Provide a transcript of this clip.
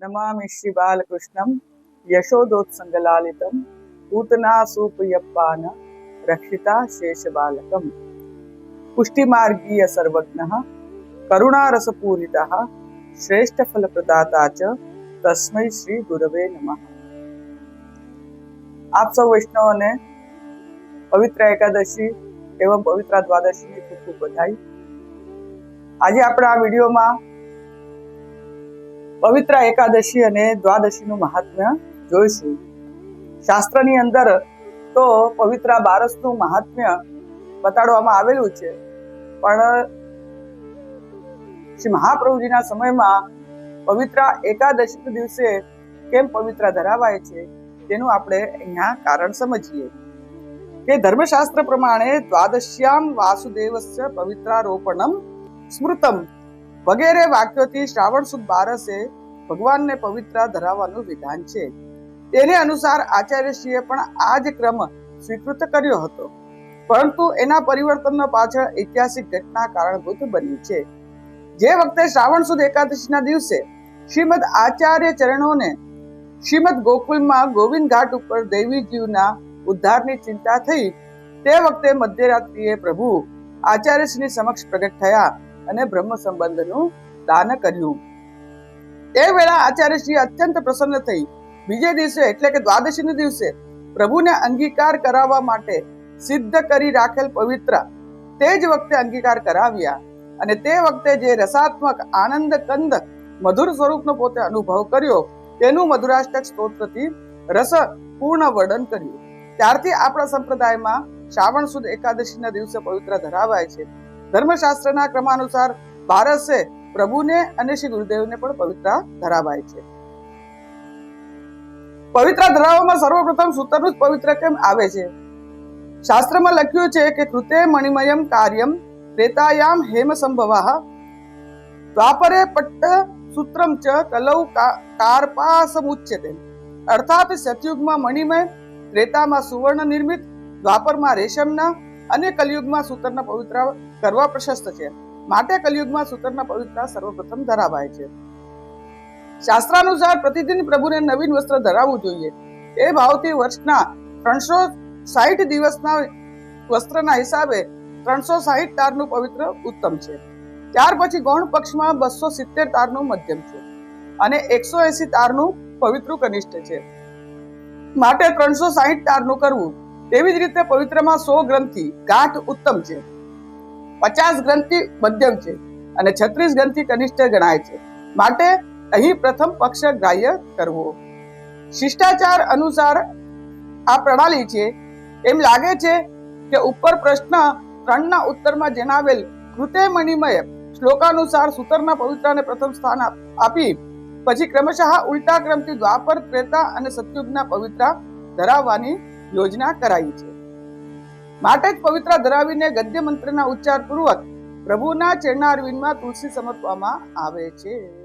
નમામિ શ્રી બાલકૃષ્ણમ યશોદોત્સંગલાલિતમ પૂતના સુપયપ્પાન રક્ષિતા શેષ બાલકમ પુષ્ટિમાર્ગીય સર્વજ્ઞ કરુણારસપૂરિત શ્રેષ્ઠ ફલપ્રદાતા ચ તસ્મૈ શ્રી ગુરવે નમઃ આપ સૌ વૈષ્ણવને પવિત્ર એકાદશી એવમ પવિત્ર દ્વાદશીની ખૂબ ખૂબ બધાઈ આજે આપણે આ વિડીયોમાં પવિત્ર એકાદશી અને દ્વાદશીનું મહાત્મ્ય જોઈશું. શાસ્ત્રની અંદર તો પવિત્ર બારસનું મહાત્મ્ય બતાડવામાં આવેલું છે. પણ શ્રી મહાપ્રભુજીના સમયમાં પવિત્ર એકાદશી દિવસે કેમ પવિત્ર ધરાવાય છે તેનું આપણે અહીંયા કારણ સમજીએ. કે ધર્મશાસ્ત્ર પ્રમાણે દ્વાદશ્યામ વાસુદેવસ્ય પવિત્રારોપણમ સ્મૃતમ વગેરે વાક્યોથી શ્રાવણ સુદ બારસે ભગવાનને પવિત્ર ધરાવવાનું વિધાન છે. તેને અનુસાર આચાર્યશ્રીએ પણ આ જ ક્રમ સ્વીકૃત કર્યો હતો. પરંતુ એના પરિવર્તનનો પાછળ ઐતિહાસિક ઘટના કારણભૂત બની છે. જે વખતે શ્રાવણ સુદ એકાદશીના દિવસે શ્રીમદ આચાર્ય ચરણોને શ્રીમદ ગોકુલમાં ગોવિંદ ઘાટ ઉપર દેવીજીવના ઉદ્ધારની ચિંતા થઈ, તે વખતે મધ્યરાત્રિએ પ્રભુ આચાર્યશ્રીની સમક્ષ પ્રગટ થયા. અને બ્રહ્મ સંબંધનું દાન કર્યું. તે વેળા આચાર્યશ્રી અત્યંત પ્રસન્ન થઈ. બીજે દિવસે, એટલે કે દ્વાદશીના દિવસે, પ્રભુને અંગીકાર કરાવવા માટે સિદ્ધ કરી રાખેલ પવિત્ર, તે જ વખતે અંગીકાર કરાવ્યા. અને તે વખતે જે રસાત્મક આનંદ કંદ મધુર સ્વરૂપનો પોતે અનુભવ કર્યો, તેનું મધુરાષ્ટક સ્તોત્રથી રસ પૂર્ણ વર્ણન કર્યું. ત્યારથી આપણા સંપ્રદાયમાં શ્રાવણ સુદ એકાદશીના દિવસે પવિત્ર ધરાવાય છે. ધર્મશાસ્ત્રના ક્રમાનુસાર બારસે પ્રભુને અને શ્રી ગુરુદેવને પણ પવિત્ર ધરાવાય છે. પવિત્ર ધરાવવામાં સર્વપ્રથમ સૂત્રનું જ પવિત્ર કેમ આવે છે? શાસ્ત્રમાં લખ્યું છે કે કૃતે મણિમયમ કાર્યમ ત્રેતાયામ હેમ સંભવા દ્વાપરે પટ્ટ સૂત્રમ ચ કલૌ કાર્પાસમુચ્યતે. અર્થાત સતયુગમાં મણિમય ત્રેતામાં સુવર્ણ નિર્મિત, દ્વાપરમાં રેશમના અને કલયુગમાં સૂતરના પવિત્ર કરવા પ્રશસ્ત છે. માટે કલયુગમાં સૂતરના પવિત્ર સર્વપ્રથમ ધરાવાય છે. શાસ્ત્રાનુસાર પ્રતિદિન પ્રભુને નવીન વસ્ત્ર ધરાવવું જોઈએ. એ ભાવથી વર્ષના ત્રણસો સાહીઠ દિવસના વસ્ત્રના હિસાબે ત્રણસો સાહીઠ તારનું પવિત્ર ઉત્તમ છે. ત્યાર પછી ગૌણ પક્ષમાં બસો સિત્તેર તારનું મધ્યમ છે અને એકસો એસી તારનું પવિત્ર કનિષ્ઠ છે. માટે ત્રણસો સાહીઠ તારનું કરવું તેવી જ રીતે પવિત્રમાં સો ગ્રંથિ ગાંઠ ઉત્તમ છે. પચાસ ગ્રંથિ મધ્યમ છે અને છત્રીસ ગ્રંથિ કનિષ્ઠ ગણાય છે. માટે અહીં પ્રથમ પક્ષ ગ્રાહ્ય કરવો. શિષ્ટાચાર અનુસાર આ પ્રણાલી છે. એમ લાગે છે કે ઉપર પ્રશ્ન ત્રણના ઉત્તરમાં જણાવેલ કૃતે મણિમય શ્લોકાનુસાર સૂતરના પવિત્રને પ્રથમ સ્થાન આપી પછી ક્રમશઃ ઉલટા ક્રમથી દ્વાપર, ત્રેતા અને સતયુગના પવિત્ર ધરાવવાની યોજના કરાઈ છે. માટે જ પવિત્ર ધરાવીને ગદ્ય મંત્રના ઉચ્ચાર પૂર્વક પ્રભુના ચરણારવિંદમાં તુલસી સમર્પવામાં આવે છે.